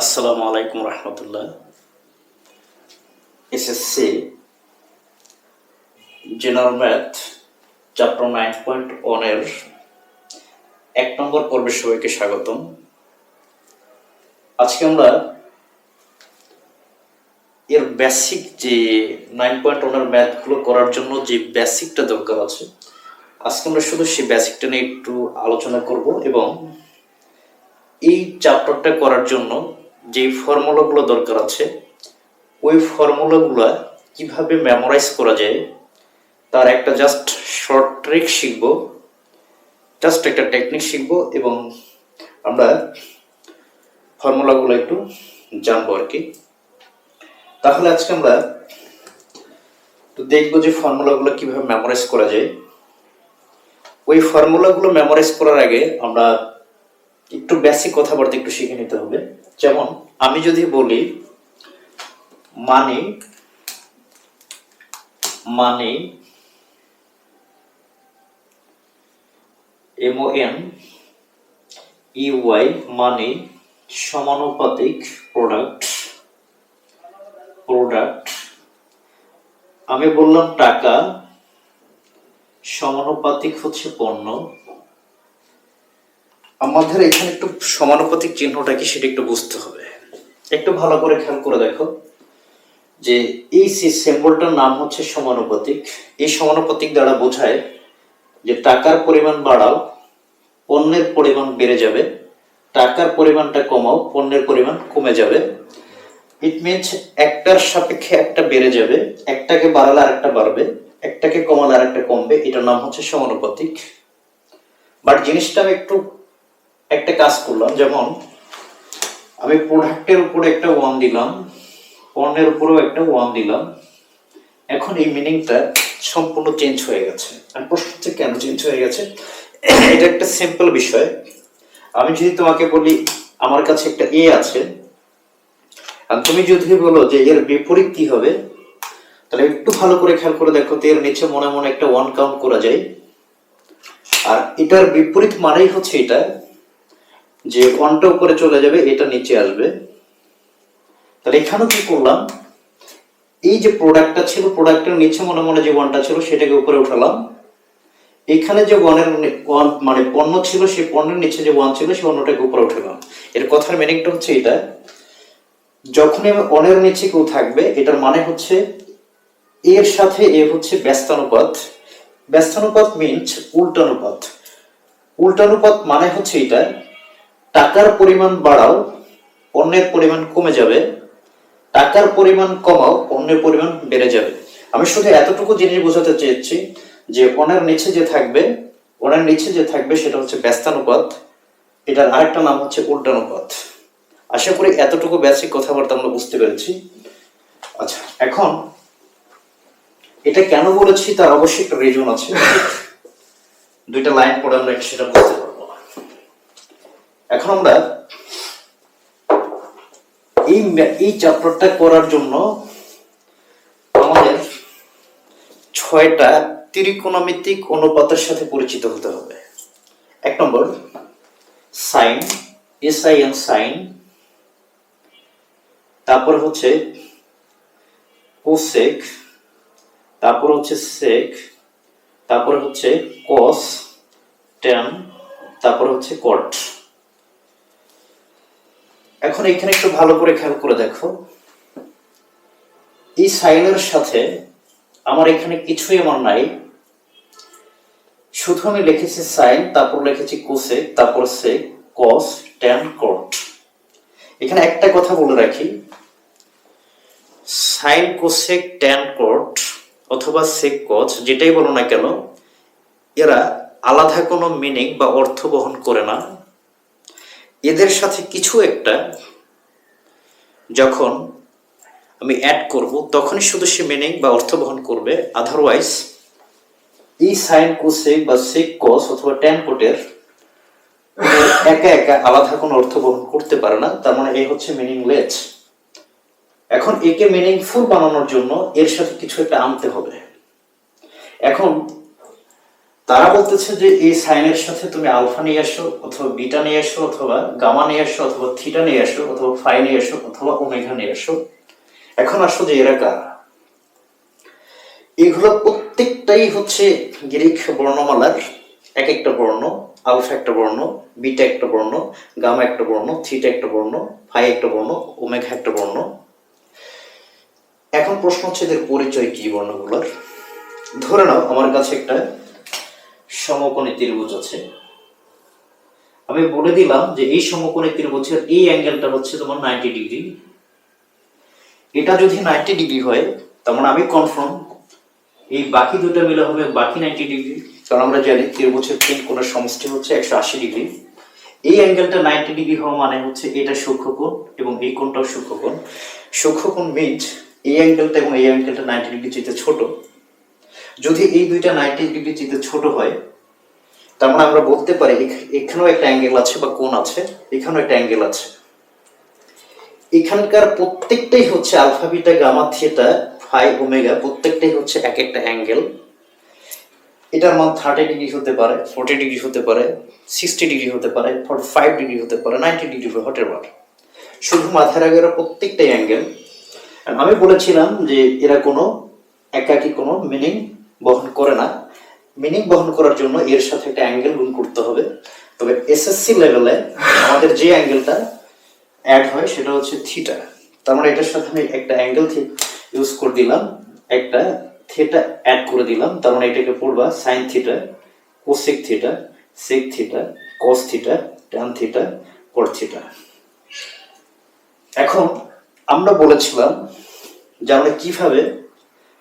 আসসালামু আলাইকুম রহমতুল্লাহ। SSC, general math, chapter nine point ওয়ানের এক নম্বর পর্বে সবাইকে স্বাগতম। আজকে আমরা এর বেসিক যে নাইন পয়েন্ট ওয়ানের ম্যাথগুলো করার জন্য যে বেসিকটা দরকার আছে, আজকে আমরা শুধু সেই বেসিকটা নিয়ে একটু আলোচনা করব এবং এই চ্যাপ্টারটা করার জন্য যে ফর্মুলাগুলো দরকার আছে, ওই ফর্মুলাগুলো কীভাবে মেমোরাইজ করা যায়, তার একটা জাস্ট শর্ট ট্রিক শিখব জাস্ট একটা টেকনিক শিখব এবং আমরা ফর্মুলাগুলো একটু জানব আর কি। তাহলে আজকে আমরা দেখব যে ফর্মুলাগুলো কীভাবে মেমোরাইজ করা যায়। ওই ফর্মুলাগুলো মেমোরাইজ করার আগে আমরা একটু বেসিক কথাবার্তা একটু শিখে নিতে হবে। যেমন আমি যদি বলি money money M O N U I money সমানুপাতিক প্রোডাক্ট প্রোডাক্ট আমি বললাম টাকা, সমানুপাতিক হচ্ছে পণ্য আমাদের এখানে একটু সমানুপাতিক চিহ্নটা কি সেটা একটু বুঝতে হবে। একটু ভালো করে খেয়াল করে দেখো যে এই সিম্বলটার নাম হচ্ছে সমানুপাতিক। এই সমানুপাতিক দ্বারা বোঝায় যে টাকার পরিমাণ বাড়াও, পণ্যের পরিমাণ বেড়ে যাবে। টাকার পরিমাণটা কমাও, পণ্যের পরিমাণ কমে যাবে। ইট মিনস একটার সাপেক্ষে একটা বেড়ে যাবে, একটাকে বাড়ালে আরেকটা বাড়বে, একটাকে কমালে আরেকটা কমবে, এটার নাম হচ্ছে সমানুপাতিক। বাট জিনিসটা একটু একটা কাজ করলাম, যেমন আমি প্রোডাক্টের উপরে একটা ওয়ান দিলাম, পণ্যের উপরেও একটা ওয়ান দিলাম। এখন এই মিনিংটা সম্পূর্ণ চেঞ্জ হয়ে গেছে। আর প্রশ্ন হচ্ছে, কেন চেঞ্জ হয়ে গেছে? এটা একটা সিম্পল বিষয়। আমি যদি তোমাকে বলি, আমার কাছে একটা এ আছে। আর তুমি যদি বলো যে এর বিপরীত কি হবে, তাহলে একটু ভালো করে খেয়াল করে দেখো তো এর নিচে মনে মনে একটা ওয়ান কাউন্ট করা যায়। আর এটার বিপরীত মানেই হচ্ছে এটা যে ওয়ানটা উপরে চলে যাবে, এটা নিচে আসবে। তাহলে এখানেও কি করলাম? এই যে প্রোডাক্টটা ছিল প্রোডাক্টের নিচে মনে মনে যে ওয়ানটা ছিল, সেটাকে উপরে উঠালাম। এখানে যে ওয়ানের ওয়ান মানে পণ্য ছিল, সেই পণ্যের নিচে যে ওয়ান ছিল, সেই অন্যটাকে উপরে উঠালাম। এর কথার মিনিংটা হচ্ছে এটা, যখনই অনের নিচে কেউ থাকবে, এটার মানে হচ্ছে এর সাথে এ হচ্ছে ব্যস্তানুপাত। ব্যস্তানুপাত মিনস উল্টানুপাত। উল্টানুপাত মানে হচ্ছে এটা টাকার পরিমাণ বাড়াও, পণ্যের পরিমাণ কমে যাবে। টাকার পরিমাণ কমাও অন্যের পরিমাণ বেড়ে যাবে। আমি শুধু এতটুকু জিনিস বোঝাতে চেয়েছি যে পণ্যের নিচে যে থাকবে পণ্যের নিচে যে থাকবে সেটা হচ্ছে ব্যস্তানুপাত। এটার আরেকটা নাম হচ্ছে উল্টানুপাত। আশা করি এতটুকু বেসিক কথাবার্তা আমরা বুঝতে পেরেছি। আচ্ছা এখন এটা কেন বলেছি তার অবশ্যই একটা রিজন আছে। দুইটা লাইন পড়ে আমরা সেটা বুঝতে এখন আমরা এই এই চ্যাপ্টারটা করার জন্য আমাদের ছয়টা ত্রিকোণমিতিক অনুপাতের সাথে পরিচিত হতে হবে। এক নম্বর sine S I N sine তারপর হচ্ছে কোসেক তারপর হচ্ছে সেক তারপর হচ্ছে কস ট্যান তারপর হচ্ছে কট এখন এখানে একটু ভালো করে খেয়াল করে দেখো। এই সাইনের সাথে আমার এখানে কিছুই আমার নাই। শুধু আমি লিখেছি সাইন, তারপর লিখেছি কোসেক তারপর সে, কস ট্যান কট। এখানে একটা কথা বলে রাখি। সাইন কোসেক ট্যান কট অথবা সেক কচ, যেটাই বলো না কেন, এরা আলাদা কোনো মিনিং বা অর্থ বহন করে না। এদের সাথে কিছু একটা যখন আমি অ্যাড করব, তখনই শুধু সে মিনিং বা অর্থ বহন করবে। আদারওয়াইজ এই সাইন কোসেক বা সেক কস অথবা ট্যান কোটের একা একা আলাদা কোনো অর্থ বহন করতে পারে না। তার মানে এই হচ্ছে মিনিংলেস এখন একে মিনিংফুল বানানোর জন্য এর সাথে কিছু একটা আনতে হবে। এখন তারা বলতেছে যে এই সাইনের সাথে তুমি আলফা নিয়ে আসো অথবা বিটা নিয়ে আসো অথবা গামা নিয়ে আসো অথবা থিটা নিয়ে আসো অথবা ফাই নিয়ে আসো অথবা ওমেঘা নিয়ে আসো এখন আসো যে এরা কারা। এগুলো প্রত্যেকটাই হচ্ছে গ্রিক বর্ণমালার এক একটা বর্ণ, আলফা একটা বর্ণ, বিটা একটা বর্ণ, গামা একটা বর্ণ, থিটা একটা বর্ণ, ফাই একটা বর্ণ ওমেঘা একটা বর্ণ। এখন প্রশ্ন হচ্ছে এদের পরিচয় কি বর্ণগুলোর? ধরে নাও আমার কাছে একটা সমকোণী ত্রিভুজ আছে। আমি বলে দিলাম যে এই সমকোণী ত্রিভুজের এই অ্যাঙ্গেলটা হচ্ছে তোমার নাইনটি ডিগ্রি এটা যদি নাইনটি ডিগ্রি হয়, তার মানে আমি কনফার্ম এই বাকি দুটো মিলে হবে বাকি নাইনটি ডিগ্রি কারণ আমরা জানি ত্রিভুজের তিন কোণের সমষ্টি হচ্ছে একশো আশি ডিগ্রি এই অ্যাঙ্গেলটা নাইনটি ডিগ্রি হওয়া মানে হচ্ছে এটা সূক্ষ্মকোণ এবং এই কোণটাও সূক্ষ্মকোণ। সূক্ষ্মকোণ মিনস এই অ্যাঙ্গেলটা এবং এই অ্যাঙ্গেলটা নাইনটি ডিগ্রি চেয়ে ছোট। যদি এই দুইটা নাইনটি ডিগ্রি চেয়ে ছোট হয়, তার মানে আমরা বলতে পারি এখ- এখানেও একটা অ্যাঙ্গেল আছে বা কোণ আছে, এখানেও একটা অ্যাঙ্গেল আছে। এখানকার প্রত্যেকটাই হচ্ছে alpha beta gamma theta phi omega প্রত্যেকটাই হচ্ছে এক একটা অ্যাঙ্গেল এটার মান থার্টি ডিগ্রি হতে পারে ফোর্টি ডিগ্রি হতে পারে সিক্সটি ডিগ্রি হতে পারে ফর্টি ফাইভ ডিগ্রি হতে পারে নাইনটি ডিগ্রি হট এভার শুধু মাথার আগে ওরা প্রত্যেকটাই অ্যাঙ্গেল আমি বলেছিলাম যে এরা কোনো একাকি কোনো মিনিং বহন করে না। মিনিং বহন করার জন্য এর সাথে একটা অ্যাঙ্গেল গুণ করতে হবে। তবে এসএসসি লেভেলে আমাদের যে অ্যাঙ্গেলটা অ্যাড হয় সেটা হচ্ছে থিটা তার মানে এটার সাথে আমি একটা অ্যাঙ্গেল ইউজ করে দিলাম, একটা থিটা অ্যাড করে দিলাম। তার মানে এটাকে পড়বা sine theta cosec theta sec theta cos theta tan theta cot theta এখন আমরা বলেছিলাম যে আমরা কীভাবে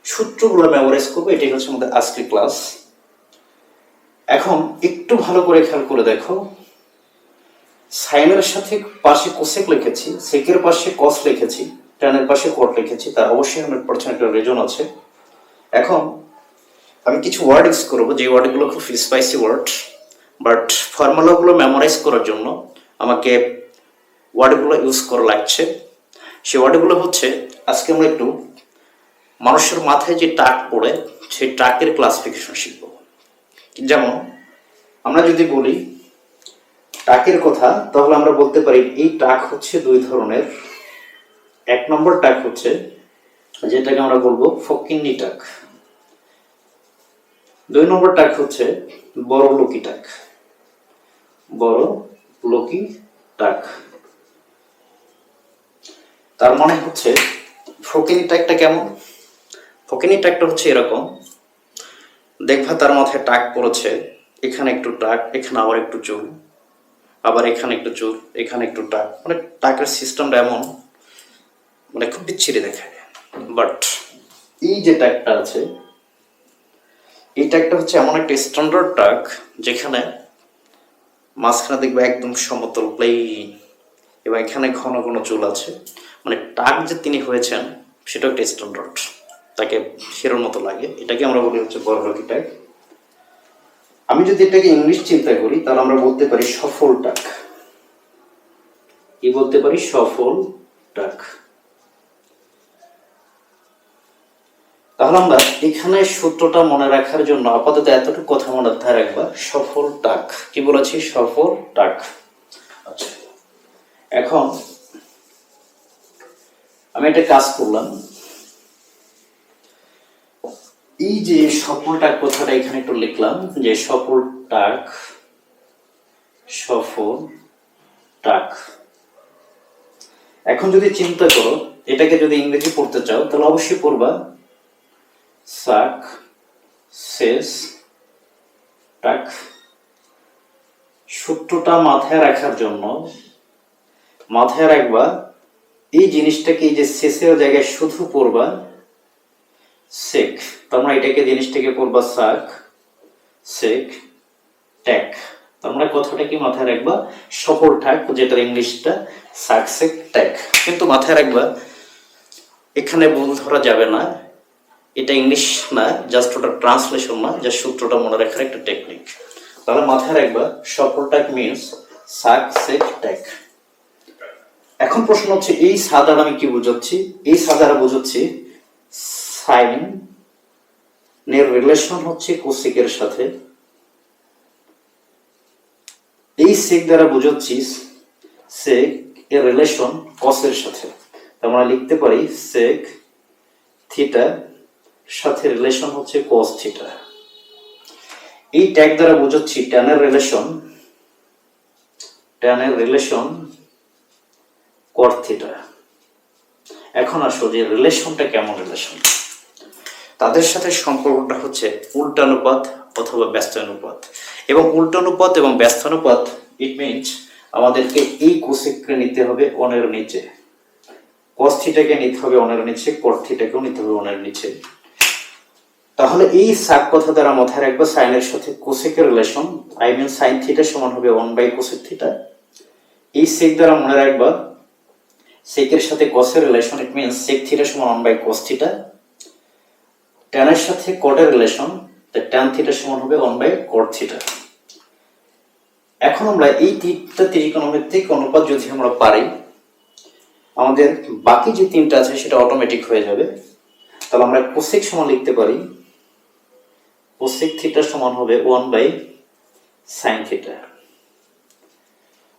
সূত্রগুলো মেমোরাইজ করব, এটাই হচ্ছে আমাদের আজকের ক্লাস এখন একটু ভালো করে খেয়াল করে দেখো। সাইনের সাথে পাশে কোসেক লিখেছি সেকের পাশে কস লিখেছি ট্যানের পাশে কট লিখেছি, তার অবশ্যই হান্ড্রেড পার্সেন্ট একটা রিজন আছে। এখন আমি কিছু ওয়ার্ড ইউজ করব, যে ওয়ার্ডগুলো খুব স্পাইসি ওয়ার্ড বাট ফর্মুলাগুলো মেমোরাইজ করার জন্য আমাকে ওয়ার্ডগুলো ইউজ করা লাগছে। সেই ওয়ার্ডগুলো হচ্ছে, আজকে আমরা একটু মানুষের মাথায় যে টাক পড়ে, সেই টাকের ক্লাসিফিকেশন শিখব। যেমন, আমরা যদি বলি টাকের কথা, তাহলে আমরা বলতে পারি এই টাক হচ্ছে দুই ধরনের। এক নম্বর টাক হচ্ছে, যেটাকে আমরা বলব ফকিন্নি টাক। দুই নম্বর টাক হচ্ছে বড় লোকি টাক। বড় লোকি টাক। তার মানে হচ্ছে ফকিনি টাকটা কেমন? ফকিনি টাকটা হচ্ছে এরকম। দেখবা তার মাথায় টাক পড়েছে, এখানে একটু টাক এখানে আবার একটু চুল আবার এখানে একটু চুল এখানে একটু টাক মানে টাকের সিস্টেমটা এমন মানে খুব বিচ্ছিরি দেখায় বাট এই যে ট্যাগটা আছে, এই ট্যাগটা হচ্ছে এমন একটা স্ট্যান্ডার্ড ট্যাগ যেখানে মাঝখানে দেখবে একদম সমতল প্লেন এবং এখানে ঘন ঘন চুল আছে। মানে টাক যে তিনি হয়েছেন সেটা একটা স্ট্যান্ডার্ড তাকে হিরোর মতো লাগে। এটাকে আমরা বলি হচ্ছে বড়লোকি ট্যাগ আমি যদি এটাকে ইংলিশ চিন্তা করি, তাহলে আমরা বলতে পারি সফল টাক কি বলতে পারি? সফল টাক তাহলে আমরা এখানে সূত্রটা মনে রাখার জন্য আপাতত এতটুকু কথা মাথায় রাখবা। সফল টাক কি বলেছি? সফল টাক আচ্ছা। এখন আমি একটা কাজ করলাম। এই যে সফল টাক কথাটা এখানে একটু লিখলাম, যে সফল টাক সফল টাক। এখন যদি চিন্তা করো, এটাকে যদি ইংরেজি পড়তে চাও, তাহলে অবশ্যই পড়বা। সাক শেষ টাক। সূত্রটা মাথায় রাখার জন্য, মাথায় রাখবা, এই জিনিসটাকে এই যে শেষের জায়গায় শুধু পড়বা, সেক। তোমরা এটাকে জিনিসটাকে পড়বা সাক সেক ট্যাক। তোমরা কথাটা কি মাথায় রাখবা? সফল ঠাক যেটার ইংলিশটা সাক সেক, ট্যাক। কিন্তু মাথায় রাখবা, এখানে ভুল ধরা যাবে না। এটা ইংলিশ না, জাস্ট ওটা ট্রান্সলেশন না যা সূত্রটা মনে রাখার একটা টেকনিক। তাহলে মাথায় রাখবা সফল ট্যাক মিনস সাক সেক ট্যাক। এখন প্রশ্ন হচ্ছে, এই সাদার আমি কি বুঝাচ্ছি? এই সাদারা বুঝাচ্ছি সাইন এর রিলেশন হচ্ছে কোসেকের সাথে। এই সেক দ্বারা বোঝাচ্ছি, সেক এর রিলেশন কসের সাথে। আমরা লিখতে পারি সেক থিটা সাথে রিলেশন হচ্ছে কস থিটা। এই ট্যাগ দ্বারা বোঝাচ্ছি ট্যানের রিলেশন ট্যানের রিলেশন কট থিটা। এখন আসো যে রিলেশনটা কেমন রিলেশন তাদের সাথে সম্পর্কটা হচ্ছে উল্টানুপাত অথবা ব্যস্তানুপাত এবং উল্টানুপাত এবং ব্যস্তানুপাত ইট মিনস আমাদেরকে এই কোসেককে নিতে হবে অনের নিচে। কস থিটাকে নিতে হবে অনের নিচে কট থিটাকেও নিতে হবে অনের নিচে। তাহলে এই সাক কথা দ্বারা মাথায় রাখব সাইনের সাথে কোসেকের relation I mean sine theta সমান হবে ওয়ান বাই কোসেক থিটা এই সেক দ্বারা মনে রাখবা সেকের সাথে কসের relation it means sec theta সমান ওয়ান বাই কস থিটা ট্যানের সাথে কটের রিলেশন ট্যান থিটা সমান হবে ওয়ান বাই কট থিটা এখন আমরা এই তিনটা ত্রিকোণমিতিক অনুপাত যদি আমরা পারি, আমাদের বাকি যে তিনটা আছে সেটা অটোমেটিক হয়ে যাবে। তাহলে আমরা কোসেক সমান লিখতে পারি। কোসেক থিটা সমান হবে ওয়ান বাই সাইন থিটা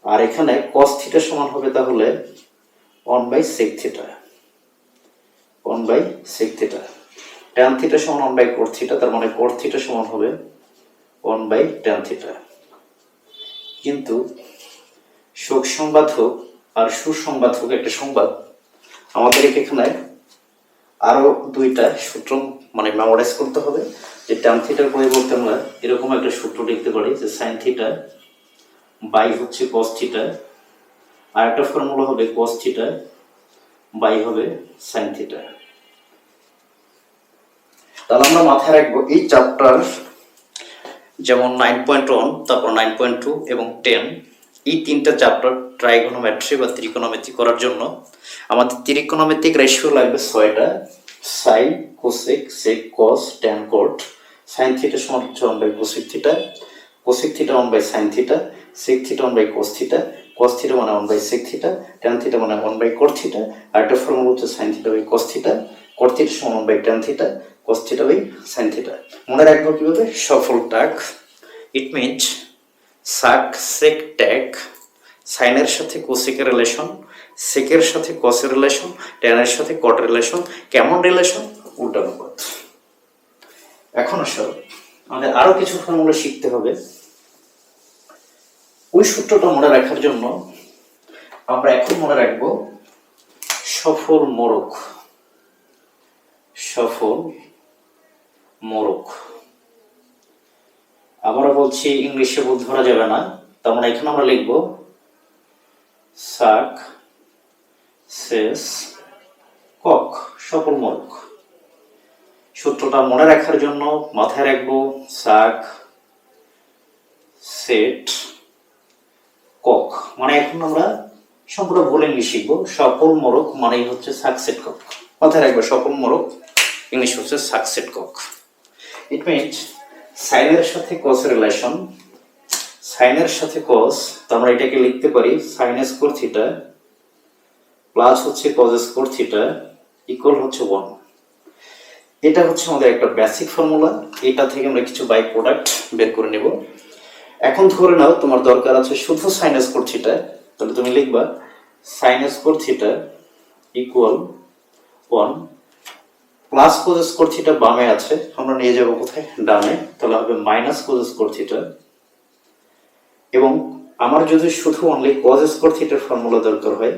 আর এখানে কস থিটা সমান হবে তাহলে one by sec theta one by sec theta tan theta সমান ওয়ান বাই কোর থিটা তার মানে কোর থিটা সমান হবে ওয়ান বাই ট্যান থিটা কিন্তু শোক সংবাদ হোক আর সুসংবাদ হোক একটা সংবাদ, আমাদের এখানে আরও দুইটা সূত্র মানে মেমোরাইজ করতে হবে যে ট্যান থিটার পরিবর্তে আমরা এরকম একটা সূত্র লিখতে পারি যে সাইন থিটা বাই হচ্ছে কস থিটা আর একটা ফর্মুলা হবে কস থিটা বাই হবে সাইন থিটা তাহলে আমরা মাথায় রাখব এই চ্যাপ্টার যেমন নাইন পয়েন্ট ওয়ান তারপর নাইন পয়েন্ট টু এবং টেন এই তিনটা চ্যাপ্টার ট্রাইগোনোমেট্রি বা ত্রিকোণমিতি করার জন্য আমাদের ত্রিকোণমিতিক রেশিও লাগবে ছয়টা। Sine cosec sec cos tan cot sine theta সমান হচ্ছে one by cosec theta cosec theta one by sine theta sec theta one by cos theta cos theta মানে one by sec theta tan theta মানে one by cot theta আর একটা formula হচ্ছে sine theta by cos theta cot theta সমান one by tan theta cos theta by sine theta মনে রাখব কীভাবে? সফল টাক। ইট মিনস সাক সেক ট্যাগ সাইনের সাথে কোসেকের রিলেশন সেকের সাথে কসের রিলেশন ট্যানের সাথে কট রিলেশন কেমন রিলেশন উল্টানুপাত এখন আসো, আমাদের আরও কিছু ফর্মুলা শিখতে হবে। ওই সূত্রটা মনে রাখার জন্য আমরা এখন মনে রাখব সফল মোরক সফল মোরক আবারও বলছি, ইংলিশে বোধ ধরা যাবে না। তার মানে এখানে আমরা লিখব সাক শেষ কক, সফল মোরক সূত্রটা মনে রাখার জন্য মাথায় রাখব সাক সেট কক। মানে এখন আমরা সম্পূর্ণ ভুল ইংলিশ শিখব। সফল মোরক মানেই হচ্ছে সাকসেট কক। মাথায় রাখব, সফল মোরক ইংলিশ হচ্ছে সাকসেট কক। ইট মিনস সাইনের সাথে কস রিলেশন সাইনের সাথে কস তো আমরা এটাকে লিখতে পারি সাইন স্কোর থিটা প্লাস হচ্ছে কস স্কোর থিটা ইকুয়াল হচ্ছে ওয়ান এটা হচ্ছে আমাদের একটা বেসিক ফর্মুলা এটা থেকে আমরা কিছু বাই প্রোডাক্ট বের করে নেব। এখন ধরে নাও তোমার দরকার আছে শুধু সাইন স্কোর থিটা তাহলে তুমি লিখবা sine square theta equal one plus cos square theta বামে আছে, আমরা নিয়ে যাব কোথায়? ডানে। তাহলে হবে মাইনাস কোজ স্কোর থিটা এবং আমার যদি শুধু অনলি কজ স্কোর থিটার ফর্মুলা দরকার হয়।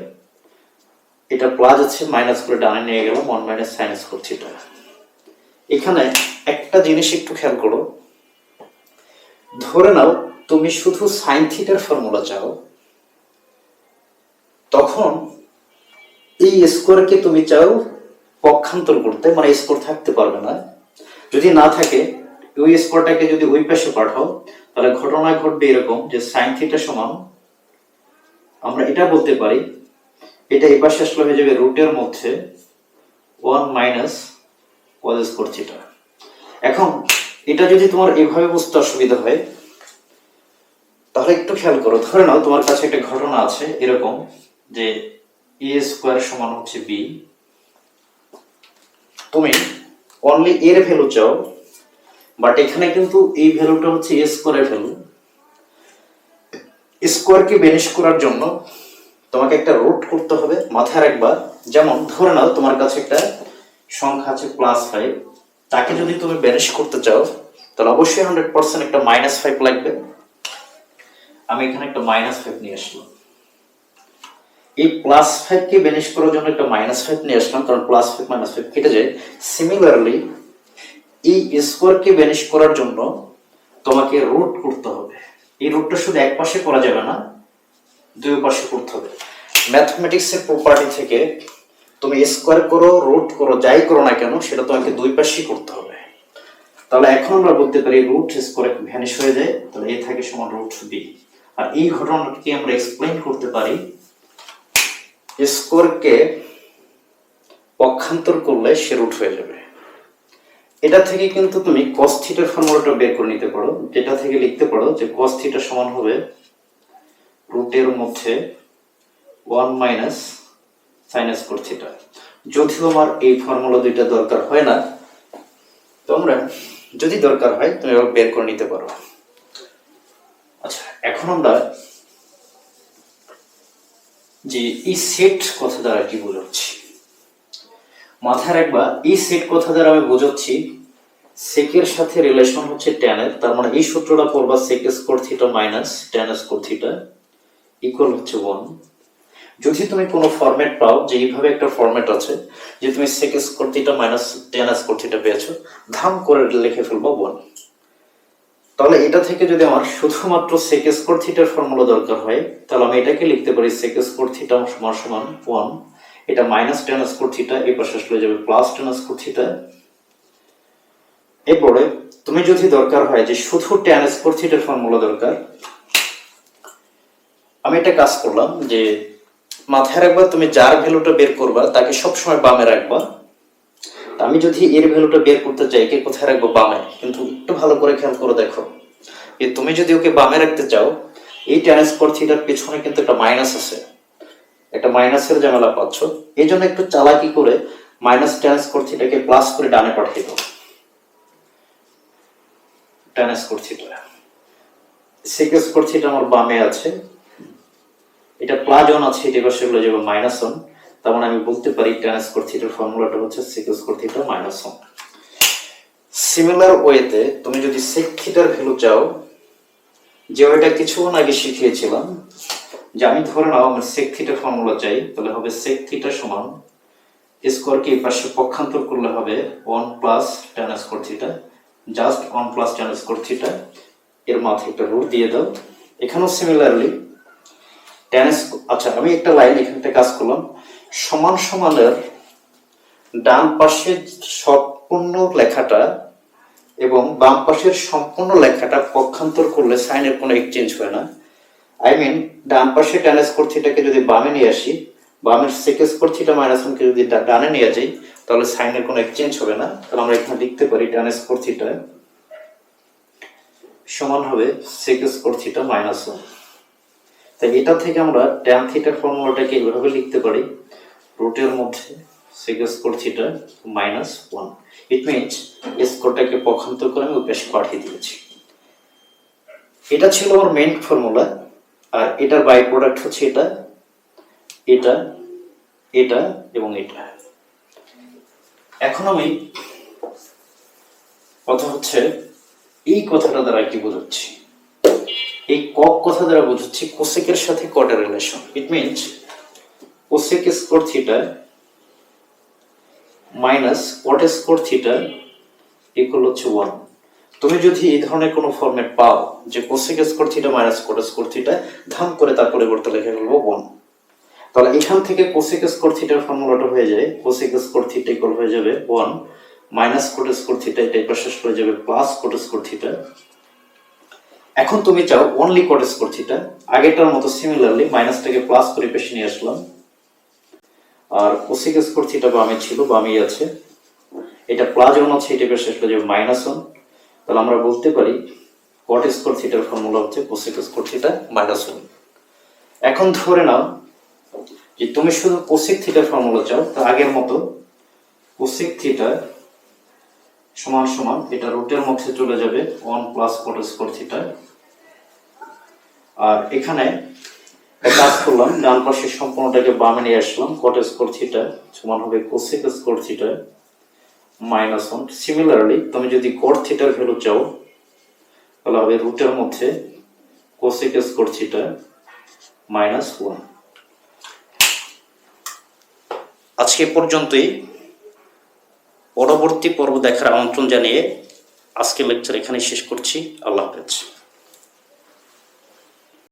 এটা প্লাস আছে মাইনাস করে ডানে নিয়ে গেলাম one minus sine square theta এখানে একটা জিনিস একটু খেয়াল করো। ধরে নাও, তুমি শুধু সাইন থিটার ফর্মুলা চাও। তখন এই স্কোরকে তুমি চাও পক্ষান্তর করতে মানে স্কোর থাকতে পারবে না। যদি না থাকে, ওই স্কোরটাকে যদি ওই পাশে পাঠাও, তাহলে ঘটনা ঘটবে এরকম যে সাইন থিটা সমান, আমরা এটা বলতে পারি, এটা এই পাশে আসলে হয়ে যাবে রুটের মধ্যে one minus cos square theta এখন, এটা যদি তোমার এভাবে বুঝতে অসুবিধা হয়, তাহলে একটু খেয়াল করো। ধরে নাও তোমার কাছে একটা ঘটনা আছে এরকম যে এ স্কোয়ার সমান হচ্ছে বি তুমি অনলি এর ভ্যালু চাও বাট এখানে কিন্তু এই ভ্যালুটা হচ্ছে এ স্কোয়ারের ভ্যালু স্কোয়ারকে বেনিশ করার জন্য তোমাকে একটা রুট করতে হবে মাথায় রাখবা। যেমন ধরে নাও তোমার কাছে একটা সংখ্যা আছে প্লাস ফাইভ তাকে যদি তুমি বেনিশ করতে চাও, তাহলে অবশ্যই হান্ড্রেড পার্সেন্ট একটা মাইনাস ফাইভ লাগবে। আমি এখানে একটা মাইনাস ফাইভ নিয়ে আসলাম। এই প্লাস ফাইভ কে বেনিশ করার জন্য একটা মাইনাস ফাইভ নিয়ে আসলাম, কারণ প্লাস ফাইভ মাইনাস ফাইভ কেটে যায়। সিমিলারলি এই স্কোয়ার কে বেনিশ করার জন্য তোমাকে রুট করতে হবে। এই রুটটা শুধু এক পাশে করা যাবে না, দুই পাশে করতে হবে। ম্যাথমেটিক্স এর প্রপার্টি থেকে তুমি স্কোয়ার করো রুট করো, যাই করো না কেন, সেটা তোমাকে দুই পাশেই করতে হবে। তাহলে এখন আমরা বলতে পারি রুট স্কোয়ার ভ্যানিশ হয়ে যায়, তাহলে এ থাকে সমান রুট বি আর এই ঘটনাটাকে আমরা এক্সপ্লেইন করতে পারি স্কোয়ারকে পক্ষান্তর করলে সে রুট হয়ে যাবে। এটা থেকে কিন্তু তুমি cos থিটার ফর্মুলাটা বের করে নিতে পারো। যেটা থেকে লিখতে পারো যে cos থিটা সমান হবে রুটের মধ্যে one minus sine square theta যদিও আমার এই ফর্মুলা দুইটা দরকার হয় না, তোমরা যদি দরকার হয়, তুমি বের করে নিতে পারো। আচ্ছা এখন আমরা যে এই সেট কথা দ্বারা কি বোঝাচ্ছি? মাথায় রাখবা এই সেট কথা দ্বারা আমি বোঝাচ্ছি সেকের সাথে রিলেশন হচ্ছে ট্যানের তার মানে এই সূত্রটা পড়বা sec square theta minus tan square theta equal হচ্ছে ওয়ান যদি তুমি কোনো ফরম্যাট পাও, যে এইভাবে একটা ফরম্যাট আছে, যে তুমি sec square theta minus tan square theta পেয়েছ, ধাম করে লিখে ফেলব ওয়ান তাহলে এটা থেকে যদি আমার শুধুমাত্র সেক স্কোর থিটার ফর্মুলা দরকার হয়, তাহলে আমি এটাকে লিখতে পারি সেক স্কোর থিটা সমান সমান ওয়ান এটা মাইনাস টেন স্কোর থিটা এই পাশে আসলে যাবে প্লাস টেন স্কোর থিটা এরপরে তুমি যদি দরকার হয় যে শুধু টেন স্কোর থিটার ফর্মুলা দরকার, আমি এটা কাজ করলাম যে মাথায় রাখবা, তুমি যার ভ্যালুটা বের করবা, তাকে সবসময় বামে রাখবা। আমি যদি এর ভ্যালুটা বের করতে চাই কে কোথায় রাখব? বামে। কিন্তু একটু ভালো করে খেয়াল করে দেখো যে তুমি যদি ওকে বামে রাখতে চাও, এই টেন স্কোর থিটার পেছনে কিন্তু একটা মাইনাস আছে। একটা মাইনাসের ঝামেলা পাচ্ছ। এই জন্য একটু চালাকি করে মাইনাস টেন স্কোর থিটাকে প্লাস করে ডানে পাঠিয়ে দাও। স্কোর থিটা সেক থিটা আমার বামে আছে। এটা প্লাস ওয়ান আছে, এটা পাশে গুলো যাবে মাইনাস ওয়ান তার মানে আমি বলতে পারি টেন স্কোর থিটার ফর্মুলাটা হচ্ছে sec square theta minus one similar ওয়েতে তুমি যদি সেক থিটার ভ্যালু চাও, যে ওইটা কিছুক্ষণ আগে শিখিয়েছিলাম, যে আমি ধরে নাও আমার সেক থিটা ফর্মুলা চাই, তাহলে হবে সেক থিটা সমান স্কোয়ারকে এই পাশে পক্ষান্তর করলে হবে one plus tan square theta just one plus tan square theta এর মাথায় একটা রুট দিয়ে দাও। এখানেও সিমিলারলি টেন আচ্ছা আমি একটা লাইন এখান কাজ করলাম। সমান সমানের ডান পাশে সম্পূর্ণ লেখাটা এবং বাম পাশের সম্পূর্ণ লেখাটা পক্ষান্তর করলে সাইনের কোনো এক্সচেঞ্জ হয় না। আই মিন ডান পাশে ট্যান স্কোর থিটাকে যদি বামে নিয়ে আসি, বামের সেক স্কোর থিটা মাইনাস ওয়ানকে যদি ডানে নিয়ে যাই তাহলে সাইনের কোনো এক্সচেঞ্জ হবে না। তাহলে আমরা এখানে লিখতে পারি ট্যান স্কোর থিটা সমান হবে sec square theta minus one তাই এটা থেকে আমরা ট্যান থিটার ফর্মুলাটাকে এইভাবে লিখতে পারি। রুটের মধ্যে sec square theta minus one it means স্কোরটাকে পক্ষান্তর করে আমি ওই পাশে পাঠিয়ে দিয়েছি। এটা ছিল আমার মেইন ফর্মুলা আর এটার বাই প্রোডাক্ট হচ্ছে এটা এটা এটা এবং এটা। এখন আমি কথা হচ্ছে এই কথাটা দ্বারা কি বোঝাচ্ছি? এই কক কথা দ্বারা বোঝাচ্ছি কোসেকের সাথে কটের relation it means cosec square theta minus cot square theta equal হচ্ছে ওয়ান তুমি যদি এই ধরনের কোনো ফরম্যাট পাও যে cosec square theta minus cot square theta ধাম করে তার পরিবর্তে লিখে ফেলব ওয়ান তাহলে এখান থেকে কোসেক স্কোর থিটার ফর্মুলাটা হয়ে যায় কোসেক স্কোর থিটা ইকুয়াল হয়ে যাবে one minus cot square theta এটা শেষ হয়ে যাবে প্লাস কোট স্কোর থিটা এখন তুমি চাও অনলি কোট স্কোর থিটা আগেরটার মতো সিমিলারলি মাইনাসটাকে প্লাস করে পেশে নিয়ে আসলাম। আর কোসেক স্কোর থিটা বামে ছিল, বামেই আছে। এটা প্লাস ওয়ান আছে এটা শেষ হয়ে যাবে মাইনাস ওয়ান তাহলে আমরা বলতে পারি কট স্কোর থিটার ফর্মুলা হচ্ছে cosec square theta minus one এখন ধরে নাও যে তুমি শুধু কোসেক থিটার ফর্মুলা চাও, তা আগের মতো কোসেক থিটা সমান সমান এটা রুটের মধ্যে চলে যাবে one plus cot square theta আর এখানে কাজ করলাম, ডান পাশের সম্পূর্ণটাকে বামে নিয়ে আসলাম কট স্কোর থিটা সমান হবে cosec square theta minus one similarly তুমি যদি কট থিটার ভ্যালু চাও, তাহলে হবে রুটের মধ্যে cosec square theta minus one আজকে পর্যন্তই। পরবর্তী পর্ব দেখার আমন্ত্রণ জানিয়ে আজকের লেকচার এখানে শেষ করছি। আল্লাহ হাফেজ।